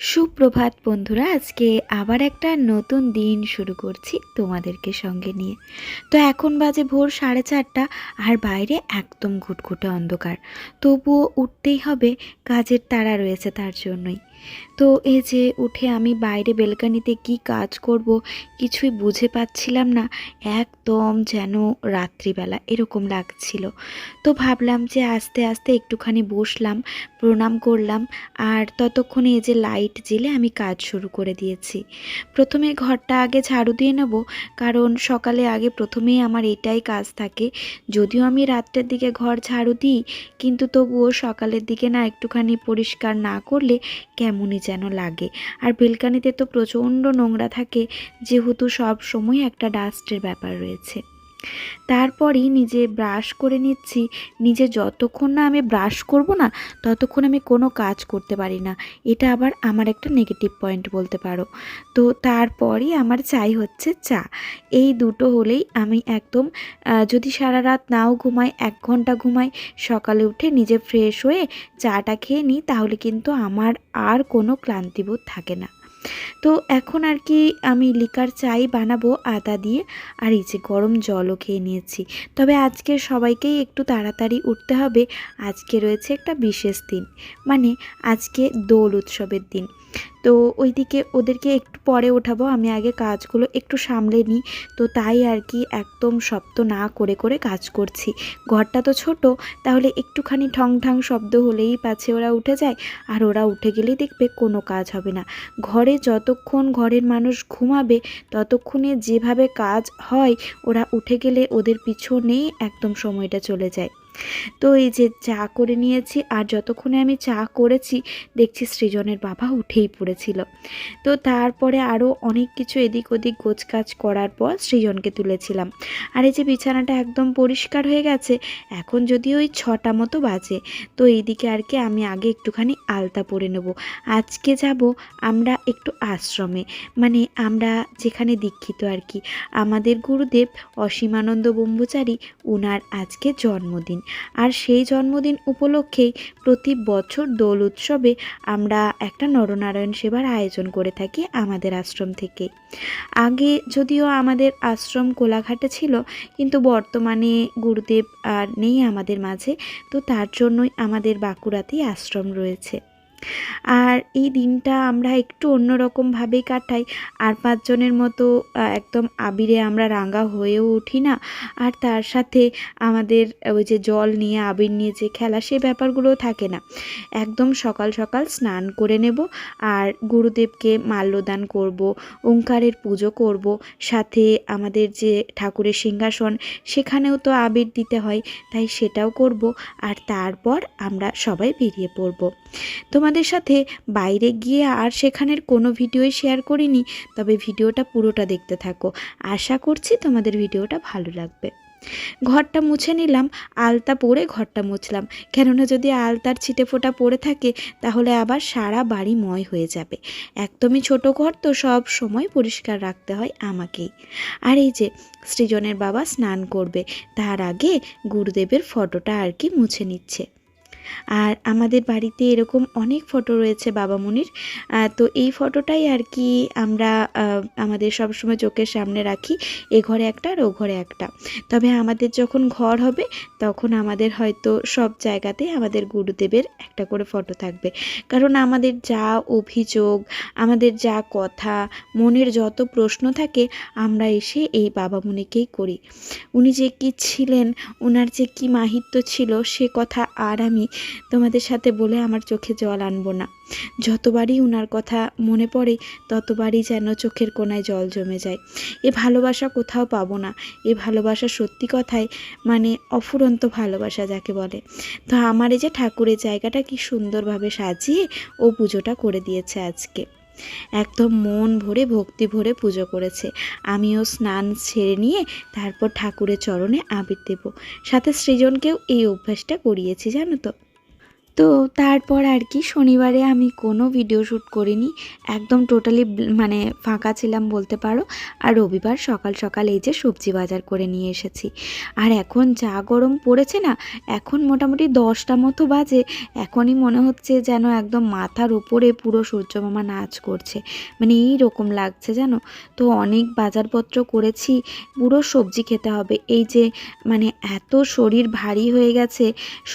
সুপ্রভাত বন্ধুরা, আজকে আবার একটা নতুন দিন শুরু করছি তোমাদেরকে সঙ্গে নিয়ে। তো এখন বাজে ভোর সাড়ে চারটা, আর বাইরে একদম ঘুটঘুটে অন্ধকার। তবুও উঠতেই হবে, কাজের তারা রয়েছে তার জন্যই। তো এই যে উঠে আমি বাইরে বেলকানিতে কি কাজ করব কিছুই বুঝে পাচ্ছিলাম না, একদম যেন রাত্রিবেলা এরকম লাগছিল। তো ভাবলাম যে আস্তে আস্তে একটুখানি বসলাম, প্রণাম করলাম আর ততক্ষণে এই যে লাইট জেলে আমি কাজ শুরু করে দিয়েছি। প্রথমে ঘরটা আগে ঝাড়ু দিয়ে নেব কারণ সকালে আগে প্রথমেই আমার এটাই কাজ থাকে। যদিও আমি রাত্রের দিকে ঘর ঝাড়ু দিই, কিন্তু তবুও সকালের দিকে না একটুখানি পরিষ্কার না করলে কেমনই যেন লাগে। আর বেলকানিতে তো প্রচণ্ড নোংরা থাকে, যেহেতু সব সময় একটা ডাস্টের ব্যাপার রয়েছে। তারপরই নিজে ব্রাশ করে নিচ্ছি। নিজে যতক্ষণ না আমি ব্রাশ করব না, ততক্ষণ আমি কোনো কাজ করতে পারি না। এটা আবার আমার একটা নেগেটিভ পয়েন্ট বলতে পারো। তো তারপরই আমার চাই হচ্ছে চা। এই দুটো হলেই আমি একদম যদি সারা রাত নাও ঘুমাই, এক ঘণ্টা ঘুমাই, সকালে উঠে নিজে ফ্রেশ হয়ে চাটা খেয়ে নিই, তাহলে কিন্তু আমার আর কোনো ক্লান্তিবোধ থাকে না। তো এখন আর কি আমি লিকার চাই বানাবো আদা দিয়ে, আর এই যে গরম জলও খেয়ে নিয়েছি। তবে আজকে সবাইকেই একটু তাড়াতাড়ি উঠতে হবে। আজকে রয়েছে একটা বিশেষ দিন মানে আজকে দোল উৎসবের দিন। তো ওইদিকে ওদেরকে একটু পরে ওঠাবো, আমি আগে কাজগুলো একটু সামলে নিই। তো তাই আর কি একদম শব্দ না করে করে কাজ করছি। ঘরটা তো ছোট, তাহলে একটুখানি ঠং ঠাং শব্দ হলেই পাছে ওরা উঠে যায়, আর ওরা উঠে গেলেই দেখবে কোনো কাজ হবে না। ঘরে যতক্ষণ ঘরের মানুষ ঘুমাবে, ততক্ষণে যেভাবে কাজ হয়, ওরা উঠে গেলে ওদের পিছনেই একদম সময়টা চলে যায়। তো এই যে চা করে নিয়েছি আর যতক্ষণে আমি চা করেছি, দেখছি সৃজনের বাবা উঠেই পড়েছিল। তো তারপরে আরও অনেক কিছু এদিক ওদিক গোছকাজ করার পর সৃজনকে তুলেছিলাম। আর এই যে বিছানাটা একদম পরিষ্কার হয়ে গেছে, এখন যদি ওই ছটা মতো বাজে, তো এইদিকে আর কি আমি আগে একটুখানি আলতা পরে নেব। আজকে যাব আমরা একটু আশ্রমে মানে আমরা যেখানে দীক্ষিত আর কি। আমাদের গুরুদেব অসীমানন্দ ব্রহ্মচারী, উনার আজকে জন্মদিন। আর সেই জন্মদিন উপলক্ষেই প্রতি বছর দোল উৎসবে আমরা একটা নরনারায়ণ সেবার আয়োজন করে থাকি আমাদের আশ্রম থেকে। আগে যদিও আমাদের আশ্রম কোলাঘাটে ছিল, কিন্তু বর্তমানে গুরুদেব আর নেই আমাদের মাঝে, তো তার জন্যই আমাদের বাঁকুড়াতেই আশ্রম রয়েছে। আর এই দিনটা আমরা একটু অন্যরকমভাবেই কাটাই। আর পাঁচজনের মতো একদম আবিরে আমরা রাঙা হয়েও উঠি না। আর তার সাথে আমাদের ওই যে জল নিয়ে আবির নিয়ে যে খেলা, সে ব্যাপারগুলোও থাকে না। একদম সকাল সকাল স্নান করে নেব আর গুরুদেবকে মাল্যদান করব, ওঙ্কারের পুজো করব। সাথে আমাদের যে ঠাকুরের সিংহাসন, সেখানেও তো আবির দিতে হয়, তাই সেটাও করব। আর তারপর আমরা সবাই বেরিয়ে পড়ব। তোমাদের সাথে বাইরে গিয়ে আর সেখানের কোনো ভিডিওই শেয়ার করিনি, তবে ভিডিওটা পুরোটা দেখতে থাকো। আশা করছি তোমাদের ভিডিওটা ভালো লাগবে। ঘরটা মুছে নিলাম, আলতা পরে ঘরটা মুছলাম। কেননা যদি আলতার ছিটে ফোঁটা পড়ে থাকে, তাহলে আবার সারা বাড়ি ময় হয়ে যাবে। একদমই ছোট ঘর তো সব সময় পরিষ্কার রাখতে হয় আমাকেই। আর এই যে, সৃজনের বাবা স্নান করবে, তার আগে গুরুদেবের ফটোটা আর কি মুছে নিচ্ছে। আর আমাদের বাড়িতে এরকম অনেক ফটো রয়েছে বাবা মুনির। তো এই ফটোটাই আর কি আমরা আমাদের সবসময় চোখের সামনে রাখি। এ ঘরে একটা আর ও ঘরে একটা। তবে আমাদের যখন ঘর হবে, তখন আমাদের হয়তো সব জায়গাতে আমাদের গুরুদেবের একটা করে ফটো থাকবে। কারণ আমাদের যা অভিযোগ, আমাদের যা কথা, মনের যত প্রশ্ন থাকে, আমরা এসে এই বাবা মুনিকেই করি। উনি যে কি ছিলেন ওনার যে কি মাহিত্য ছিল, সে কথা আর আমি তোমাদের সাথে বলে আমার চোখে জল আনব না। যতবারই উনার কথা মনে পড়ে, ততবারই যেন চোখের কোনায় জল জমে যায়। এ ভালোবাসা কোথাও পাবো না। এ ভালোবাসা সত্যি কথায় মানে অফুরন্ত ভালোবাসা যাকে বলে। তো আমার এই যে ঠাকুরের জায়গাটা কি সুন্দরভাবে সাজিয়ে ও পুজোটা করে দিয়েছে আজকে। একদম মন ভরে, ভক্তি ভরে পুজো করেছে। আমিও স্নান ছেড়ে নিয়ে তারপর ঠাকুরের চরণে আবির দেব। সাথে সৃজনকেও এই অভ্যাসটা করিয়েছি, জানো তো। তো তারপর আর কি শনিবারে আমি কোনো ভিডিও শ্যুট করিনি। একদম টোটালি মানে ফাঁকা ছিলাম বলতে পারো। আর রবিবার সকাল সকাল এই যে সবজি বাজার করে নিয়ে এসেছি। আর এখন যা গরম পড়েছে না, এখন মোটামুটি দশটা মতো বাজে। এখনই মনে হচ্ছে যেন একদম মাথার উপরে পুরো সূর্যমামা নাচ করছে। মানে এই রকম লাগছে জানো? তো অনেক বাজারপত্র করেছি, পুরো সবজি খেতে হবে। এই যে মানে এত শরীর ভারী হয়ে গেছে,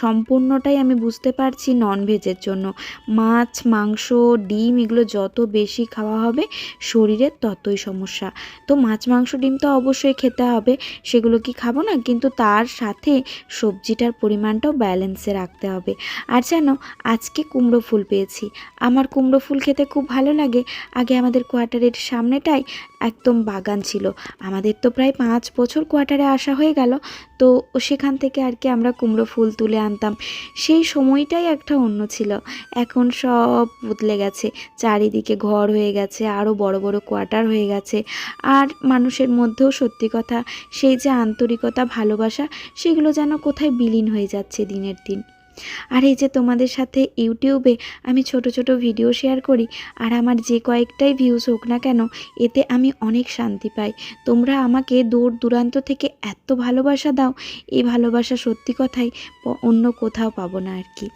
সম্পূর্ণটাই আমি বুঝতে পারছি ননভেজের জন্য। মাছ, মাংস, ডিম এগুলো যত বেশি খাওয়া হবে শরীরের ততই সমস্যা। তো মাছ, মাংস, ডিম তো অবশ্যই খেতে হবে, সেগুলো কি খাব না? কিন্তু তার সাথে সবজিটার পরিমাণটাও ব্যালেন্সে রাখতে হবে। আর জানো, আজকে কুমড়ো ফুল পেয়েছি। আমার কুমড়ো ফুল খেতে খুব ভালো লাগে। আগে আমাদের কোয়ার্টারের সামনেটাই একদম বাগান ছিল। আমাদের তো প্রায় পাঁচ বছর কোয়ার্টারে আসা হয়ে গেল। তো সেখান থেকে আর কি আমরা কুমড়ো ফুল তুলে আনতাম। সেই সময়টাই একটা অন্য ছিল। এখন সব বদলে গেছে। চারিদিকে ঘর হয়ে গেছে আরও বড় বড় কোয়ার্টার হয়ে গেছে। আর মানুষের মধ্যেও সত্যি কথা, সেই যে আন্তরিকতা, ভালোবাসা, সেগুলো যেন কোথায় বিলীন হয়ে যাচ্ছে দিনের দিন। আর এই যে তোমাদের সাথে ইউটিউবে আমি ছোট ছোট ভিডিও শেয়ার করি, আর আমার যে কয়েকটাই ভিউজ হোক না কেন, এতে আমি অনেক শান্তি পাই। তোমরা আমাকে দূর দূরান্ত থেকে এত ভালোবাসা দাও, এই ভালোবাসা সত্যি কথাই অন্য কোথাও পাবো না আর কি।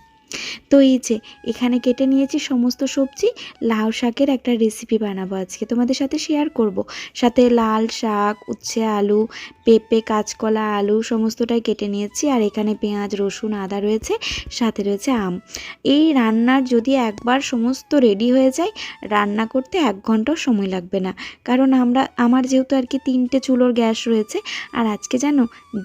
তো এই যে, এখানে কেটে নিয়েছি সমস্ত সবজি, লাউ শাকের একটা রেসিপি বানাবো আজকে। তোমাদের সাথে শেয়ার করব। সাথে লাল শাক, উচ্ছে আলু, পেঁপে, কাঁচকলা আলু, সমস্তটাই কেটে নিয়েছি। আর এখানে পেঁয়াজ, রসুন, আদা রয়েছে, সাথে রয়েছে আম। এই রান্নার যদি একবার সমস্ত রেডি হয়ে যায়, রান্না করতে এক ঘন্টাও সময় লাগবে না। কারণ আমরা, আমার যেহেতু আর কি তিনটে চুলোর গ্যাস রয়েছে, আর আজকে জানো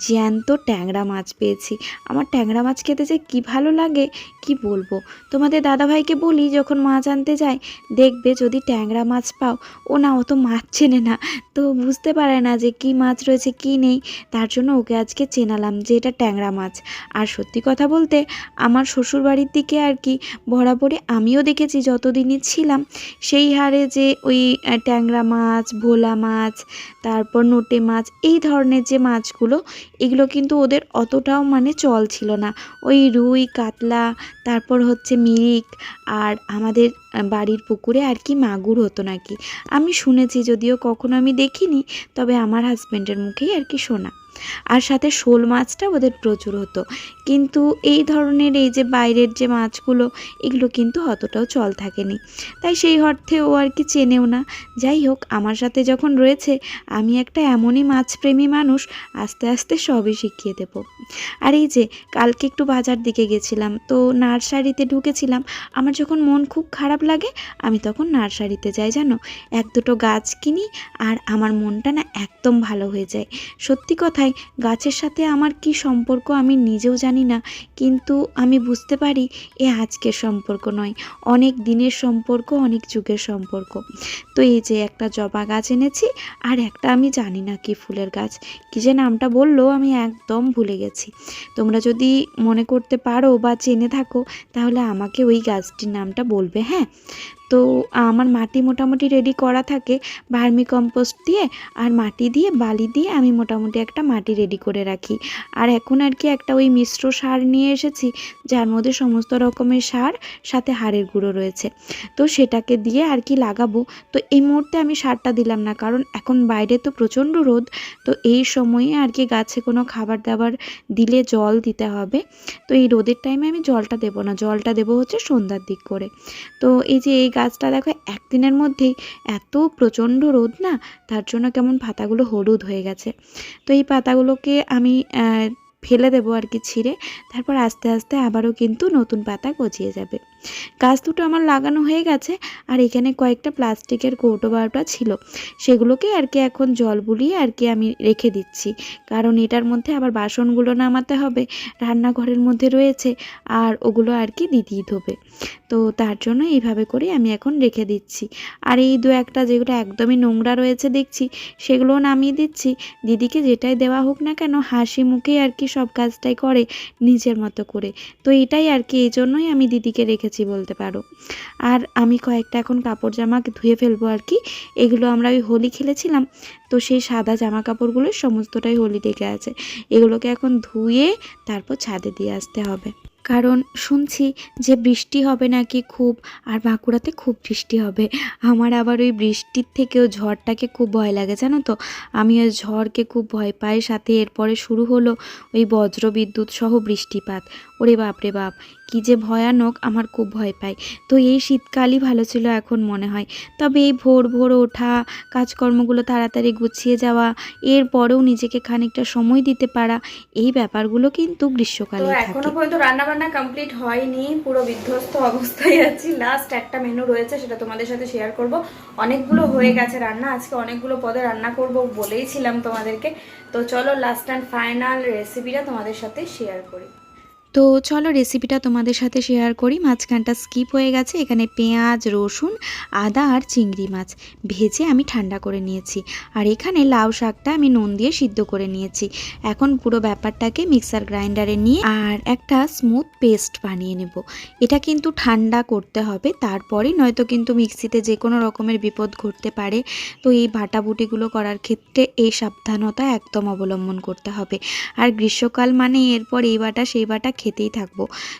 জ্যান্ত ট্যাংরা মাছ পেয়েছি। আমার ট্যাংরা মাছ খেতে যে কী ভালো লাগে কি বলব? তোমাদের দাদাভাইকে বলি, যখন মাছ আনতে যায়, দেখবে যদি ট্যাংরা মাছ পাও ও না অত মাছ চেনে না। তো বুঝতে পারে না যে কি মাছ রয়েছে, কি নেই। তার জন্য ওকে আজকে চেনালাম যে এটা ট্যাংরা মাছ। আর সত্যি কথা বলতে, আমার শ্বশুরবাড়ির দিকে আর কি, বরাবরই আমিও দেখেছি, যতদিনই ছিলাম, সেই হারে যে ওই ট্যাংরা মাছ, ভোলা মাছ, তারপর নোটে মাছ, এই ধরনের যে মাছগুলো, এগুলো কিন্তু ওদের অতটাও মানে চল ছিল না। ওই রুই, কাতলা তারপর হচ্ছে মিরিক আর আমাদের বাড়ির পুকুরে আর কি মাগুর হতো নাকি। আমি শুনেছি যদিও কখনো আমি দেখিনি, তবে আমার হাজব্যান্ডের মুখেই আর কি শোনা। আর সাথে শোল মাছটা ওদের প্রচুর হতো। কিন্তু এই ধরনের এই যে বাইরের যে মাছগুলো, এগুলো কিন্তু অতটাও চল থাকেনি। তাই সেই অর্থে ও আর কি চেনেও না। যাই হোক, আমার সাথে যখন রয়েছে, আমি একটা এমনই মাছপ্রেমী মানুষ, আস্তে আস্তে সবই শিখিয়ে দেবো। আর এই যে, কালকে একটু বাজার দিকে গেছিলাম, তো নার্সারিতে ঢুকেছিলাম। আমার যখন মন খুব খারাপ লাগে, আমি তখন নার্সারিতে যাই, জানো? এক দুটো গাছ কিনি, আর আমার মনটা না একদম ভালো হয়ে যায়। সত্যি কথাই গাছের সাথে আমার কি সম্পর্ক আমি নিজেও জানি না, কিন্তু আমি বুঝতে পারি এ আজকের সম্পর্ক নয়। অনেক দিনের সম্পর্ক, অনেক যুগের সম্পর্ক। তো এই যে একটা জবা গাছ এনেছি, আর একটা আমি জানি না কি ফুলের গাছ। কি যে নামটা বলল আমি একদম ভুলে গেছি। তোমরা যদি মনে করতে পারো বা চেনে থাকো, তাহলে আমাকে ওই গাছটির নামটা বলবে হ্যাঁ? তো আমার মাটি মোটামুটি রেডি করা থাকে, ভার্মি কম্পোস্ট দিয়ে আর মাটি দিয়ে, বালি দিয়ে আমি মোটামুটি একটা মাটি রেডি করে রাখি। আর এখন আর কি একটা ওই মিশ্র সার নিয়ে এসেছি, যার মধ্যে সমস্ত রকমের সার, সাথে হাড়ের গুঁড়ো রয়েছে। তো সেটাকে দিয়ে আর কি লাগাবো। তো এই মুহূর্তে আমি সারটা দিলাম না, কারণ এখন বাইরে তো প্রচণ্ড রোদ, তো এই সময়ে আর কি গাছে কোনো খাবার দাবার দিলে জল দিতে হবে। তো এই রোদের টাইমে আমি জলটা দেবো না, জলটা দেবো হচ্ছে সন্ধ্যার দিক করে। তো এই যে এই গাছটা দেখো একদিনের মধ্যেই এত প্রচণ্ড রোদ না, তার জন্য কেমন পাতাগুলো হলুদ হয়ে গেছে। তো এই পাতাগুলোকে আমি ফেলে দেবো আর কি ছিঁড়ে, তারপর আস্তে আস্তে আবারও কিন্তু নতুন পাতা গজিয়ে যাবে। গাছ দুটো আমার লাগানো হয়ে গেছে, আর এখানে কয়েকটা প্লাস্টিকের কৌটো বারোটা ছিল। সেগুলোকে আর কি এখন জল বুলিয়ে আর কি আমি রেখে দিচ্ছি। কারণ এটার মধ্যে আবার বাসনগুলো নামাতে হবে, রান্নাঘরের মধ্যে রয়েছে, আর ওগুলো আর কি দিতেই ধোবে। তো তার জন্য এইভাবে করে আমি এখন রেখে দিচ্ছি। আর এই দু একটা যেগুলো একদমই নোংরা রয়েছে দেখছি, সেগুলোও নামিয়ে দিচ্ছি। দিদিকে যেটাই দেওয়া হোক না কেন, হাসি মুখেই আর কি সব কাজটাই করে নিজের মতো করে। তো এটাই আর কি, এই জন্যই আমি দিদিকে রেখেছি বলতে পারো। আর আমি কয়েকটা এখন কাপড় জামা ধুয়ে ফেলব আর কি। এগুলো আমরা ওই হোলি খেলেছিলাম, তো সেই সাদা জামা কাপড়গুলো সমস্তটাই হোলি লেগে আছে। এগুলোকে এখন ধুয়ে তারপর ছাদে দিয়ে আসতে হবে। কারণ শুনছি যে বৃষ্টি হবে নাকি খুব, আর বাঁকুড়াতে খুব বৃষ্টি হবে। আমার আবার ওই বৃষ্টির থেকেও ঝড়টাকে খুব ভয় লাগে, জানো তো? আমি ওই ঝড়কে খুব ভয় পাই। সাথে এরপরে শুরু হলো ওই বজ্র বিদ্যুৎ সহ বৃষ্টিপাত। ওরে বাপ রে বাপ! কী যে ভয়ানক আমার খুব ভয় পাই তো এই শীতকালই ভালো ছিল এখন মনে হয়। তবে এই ভোর ভোর ওঠা কাজকর্মগুলো তাড়াতাড়ি গুছিয়ে যাওয়া এরপরেও নিজেকে খানিকটা সময় দিতে পারা এই ব্যাপারগুলো কিন্তু গ্রীষ্মকালে এখনও পর্যন্ত রান্না বান্না কমপ্লিট হয়নি পুরো বিধ্বস্ত অবস্থায় আছি। লাস্ট একটা মেনু রয়েছে সেটা তোমাদের সাথে শেয়ার করব। অনেকগুলো হয়ে গেছে রান্না আজকে অনেকগুলো পদে রান্না করব বলেইছিলাম তোমাদেরকে। তো চলো লাস্ট অ্যান্ড ফাইনাল রেসিপিটা তোমাদের সাথে শেয়ার করি। তো চলো রেসিপিটা তোমাদের সাথে শেয়ার করি। মাঝখানটা স্কিপ হয়ে গেছে। এখানে পেঁয়াজ, রসুন, আদা আর চিংড়ি মাছ ভেজে আমি ঠান্ডা করে নিয়েছি। আর এখানে লাউ শাকটা আমি নুন দিয়ে সিদ্ধ করে নিয়েছি। এখন পুরো ব্যাপারটাকে মিক্সার গ্রাইন্ডারে নিয়ে আর একটা স্মুথ পেস্ট বানিয়ে নেব। এটা কিন্তু ঠান্ডা করতে হবে তারপরেই নয়তো কিন্তু মিক্সিতে যে কোনো রকমের বিপদ ঘটতে পারে। তো এই বাটাবুটিগুলো করার ক্ষেত্রে এই সাবধানতা একদম অবলম্বন করতে হবে। আর গ্রীষ্মকাল মানে এরপর এই বাটা, সেই বাটা খেতেই থাকব।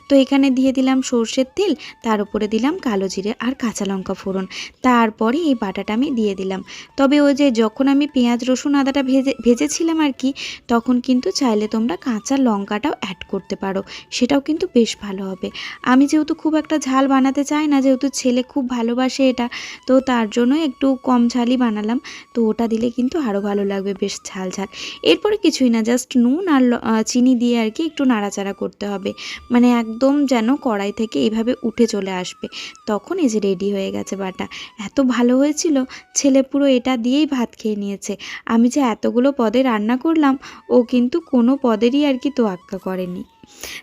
তো এখানে দিয়ে দিলাম সর্ষের তেল, তার উপরে দিলাম কালো জিরে আর কাঁচা লঙ্কা ফোড়ন। তারপরে এই বাটাটা আমি দিয়ে দিলাম। তবে ওই যে যখন আমি পেঁয়াজ, রসুন, আদাটা ভেজে, ভেজেছিলাম আর কি, তখন কিন্তু চাইলে তোমরা কাঁচা লঙ্কাটাও অ্যাড করতে পারো। সেটাও কিন্তু বেশ ভালো হবে। আমি যেহেতু খুব একটা ঝাল বানাতে চাই না, যেহেতু ছেলে খুব ভালোবাসে এটা, তো তার জন্য একটু কম ঝালই বানালাম। তো ওটা দিলে কিন্তু আরও ভালো লাগবে, বেশ ঝাল ঝাল। এরপরে কিছুই না জাস্ট নুন আর চিনি দিয়ে আর কি একটু নাড়াচাড়া করতে হবে মানে একদম যেন কড়াই থেকে এইভাবে উঠে চলে আসবে। তখন এই যে রেডি হয়ে গেছে বাটা। এত ভালো হয়েছিল, ছেলে পুরো এটা দিয়েই ভাত খেয়ে নিয়েছে। আমি যে এতগুলো পদে রান্না করলাম, ও কিন্তু কোনো পদেরই আর কি তোয়াক্কা করেনি।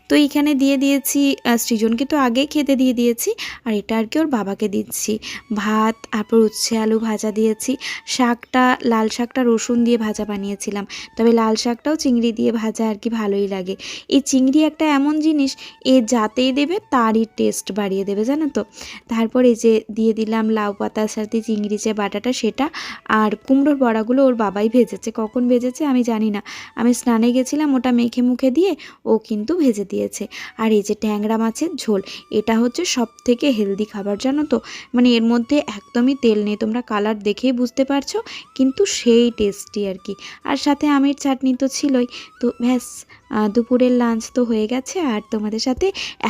তো এইখানে দিয়ে দিয়েছি সৃজনকে তো আগেই খেতে দিয়ে দিয়েছি, আর এটা আর কি ওর বাবাকে দিচ্ছি। ভাত, তারপর উচ্ছে আলু ভাজা দিয়েছি, শাকটা, লাল শাকটা রসুন দিয়ে ভাজা বানিয়েছিলাম। তবে লাল শাকটাও চিংড়ি দিয়ে ভাজা আর কি ভালোই লাগে। এই চিংড়ি একটা এমন জিনিস, এ যাতেই দেবে তারই টেস্ট বাড়িয়ে দেবে, জানো তো? তারপর এই যে দিয়ে দিলাম লাউ পাতার সাথে চিংড়ি যে বাটাটা, সেটা আর কুমড়োর বড়াগুলো ওর বাবাই ভেজেছে। কখন ভেজেছে আমি জানি না। আমি স্নানে গেছিলাম, ওটা মেখে মুখে দিয়ে ও কিন্তু ভেজে দিয়েছে। আর এই যে ট্যাংরা মাছের ঝোল, এটা হচ্ছে সব থেকে হেলদি খাবার জানো তো? মানে এর মধ্যে একদমই তেল নেই, তোমরা কালার দেখেই বুঝতে পারছ, কিন্তু সেই টেস্টি আর কি। আর সাথে আমের চাটনি তো ছিলই। তো ব্যাস দুপুরের লাঞ্চ তো হয়ে গেছে আর তোমাদের সাথে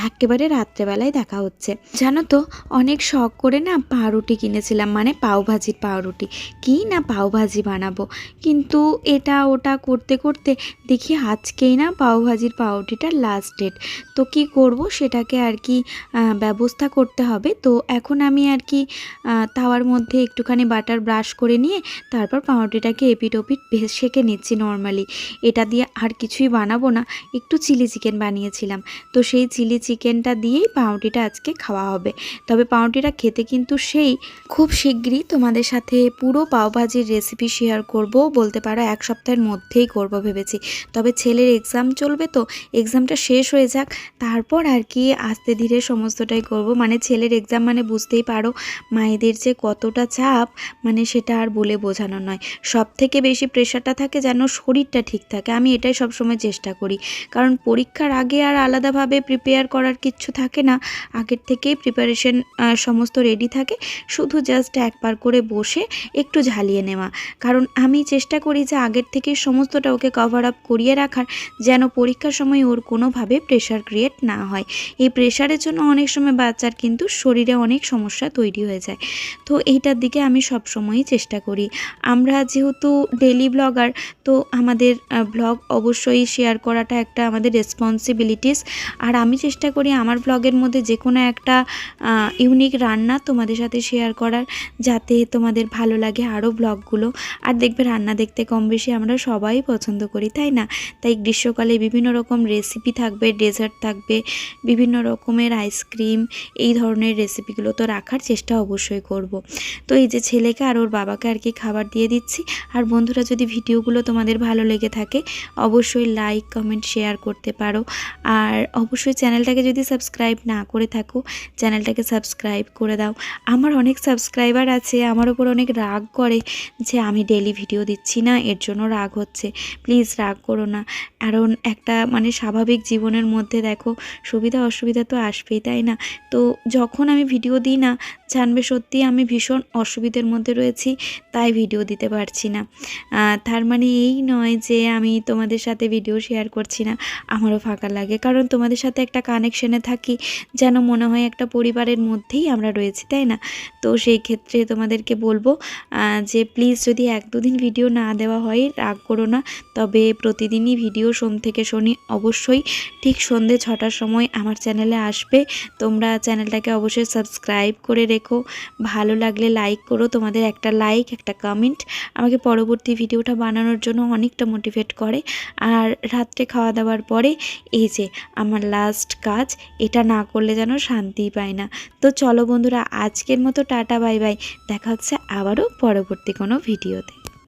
একেবারে রাত্রেবেলায় দেখা হচ্ছে। জানো তো, অনেক শখ করে না পাউরুটি কিনেছিলাম মানে পাওভাজির পাউরুটি। কি না পাওভাজি বানাবো? কিন্তু এটা ওটা করতে করতে দেখি আজকেই না পাওভাজির পাউরুটিটার লাস্ট ডেট তো কি করব, সেটাকে আর কি ব্যবস্থা করতে হবে। তো এখন আমি আর কি তাওয়ার মধ্যে একটুখানি বাটার ব্রাশ করে নিয়ে তারপর পাউরুটিটাকে এপিট ওপিট সেঁকে নিচ্ছি নর্মালি এটা দিয়ে আর কিছুই বানাবো না। একটু চিলি চিকেন বানিয়েছিলাম। তো সেই চিলি চিকেনটা দিয়েই পাউরুটিটা আজকে খাওয়া হবে। তবে পাউরুটিটা খেতে কিন্তু সেই খুব শিগগিরই তোমাদের সাথে পুরো পাওভাজির রেসিপি শেয়ার করব। বলতে পারো এক সপ্তাহের মধ্যেই করব ভেবেছি। তবে ছেলের এক্সাম চলবে তো এক্সামটা শেষ হয়ে যাক। তারপর আর কি আস্তে ধীরে সমস্তটাই করব। মানে ছেলের এক্সাম মানে বুঝতেই পারো, মায়েদের যে কতটা চাপ মানে সেটা আর বলে বোঝানো নয়। সব থেকে বেশি প্রেশারটা থাকে যেন শরীরটা ঠিক থাকে। আমি এটাই সবসময় চেষ্টা করি। কারণ পরীক্ষার আগে আর আলাদাভাবে প্রিপেয়ার করার কিচ্ছু থাকে না। আগের থেকেই প্রিপারেশন সমস্ত রেডি থাকে। শুধু জাস্ট একবার করে বসে একটু ঝালিয়ে নেওয়া। কারণ আমি চেষ্টা করি যে আগের থেকে সমস্তটা ওকে কভার আপ করিয়ে রাখার, যেন পরীক্ষার সময় ওর কোনোভাবে প্রেশার ক্রিয়েট না হয়। এই প্রেশারের জন্য অনেক সময় বাচ্চার কিন্তু শরীরে অনেক সমস্যা তৈরি হয়ে যায়। তো এইটার দিকে আমি সব সময়ই চেষ্টা করি। আমরা যেহেতু ডেলি ব্লগার তো আমাদের ব্লগ অবশ্যই শেয়ার করাটা একটা আমাদের রেসপন্সিবিলিটিস আর আমি চেষ্টা করি আমার ব্লগের মধ্যে যে কোনো একটা ইউনিক রান্না তোমাদের সাথে শেয়ার করার, যাতে তোমাদের ভালো লাগে আরও ব্লগগুলো আর দেখবে রান্না দেখতে কম বেশি আমরা সবাই পছন্দ করি, তাই না? তাই গ্রীষ্মকালে বিভিন্ন রকম রেসিপি থাকবে ডেজার্ট থাকবে, বিভিন্ন রকমের আইসক্রিম এই ধরনের রেসিপিগুলো তো রাখার চেষ্টা অবশ্যই করব। তো এই যে ছেলেকে আর ওর বাবাকে আর কি খাবার দিয়ে দিচ্ছি। আর বন্ধুরা যদি ভিডিওগুলো তোমাদের ভালো লেগে থাকে, অবশ্যই লাইক কমেন্ট শেয়ার করতে পারো। আর অবশ্যই চ্যানেলটাকে যদি সাবস্ক্রাইব না করে থাকো, চ্যানেলটাকে সাবস্ক্রাইব করে দাও। আমার অনেক সাবস্ক্রাইবার আছে, আমার ওপর অনেক রাগ করে যে আমি ডেলি ভিডিও দিচ্ছি না, এর জন্য রাগ হচ্ছে। প্লিজ রাগ করো না। কারণ একটা মানে স্বাভাবিক জীবনের মধ্যে দেখো, সুবিধা অসুবিধা তো আসবেই, তাই না? তো যখন আমি ভিডিও দিই না জানবে সত্যি আমি ভীষণ অসুবিধার মধ্যে রয়েছি, তাই ভিডিও দিতে পারছি না। তার মানে এই নয় যে আমি তোমাদের সাথে ভিডিও শেয়ার করছি না, আমারও ফাঁকা লাগে। কারণ তোমাদের সাথে একটা কানেকশনে থাকি, যেন মনে হয় একটা পরিবারের মধ্যেই আমরা রয়েছি, তাই না? তো সেই ক্ষেত্রে তোমাদেরকে বলব যে প্লিজ যদি এক দুদিন ভিডিও না দেওয়া হয়, রাগ করো না। তবে প্রতিদিনই ভিডিও সোম থেকে শনি অবশ্যই, ঠিক সন্ধে ছটার সময় আমার চ্যানেলে আসবে। তোমরা চ্যানেলটাকে অবশ্যই সাবস্ক্রাইব করে রেখো ভালো লাগলে লাইক করো, তোমাদের একটা লাইক একটা কমেন্ট আমাকে পরবর্তী ভিডিওটা বানানোর জন্য অনেকটা মোটিভেট করে। আর রাত্রে খাওয়া দাওয়ার পরে এই যে আমার লাস্ট কাজ, এটা না করলে যেন শান্তিই পায় না। তো চলো বন্ধুরা, আজকের মতো টাটা বাই বাই দেখা হচ্ছে আবারও পরবর্তী কোনো ভিডিওতে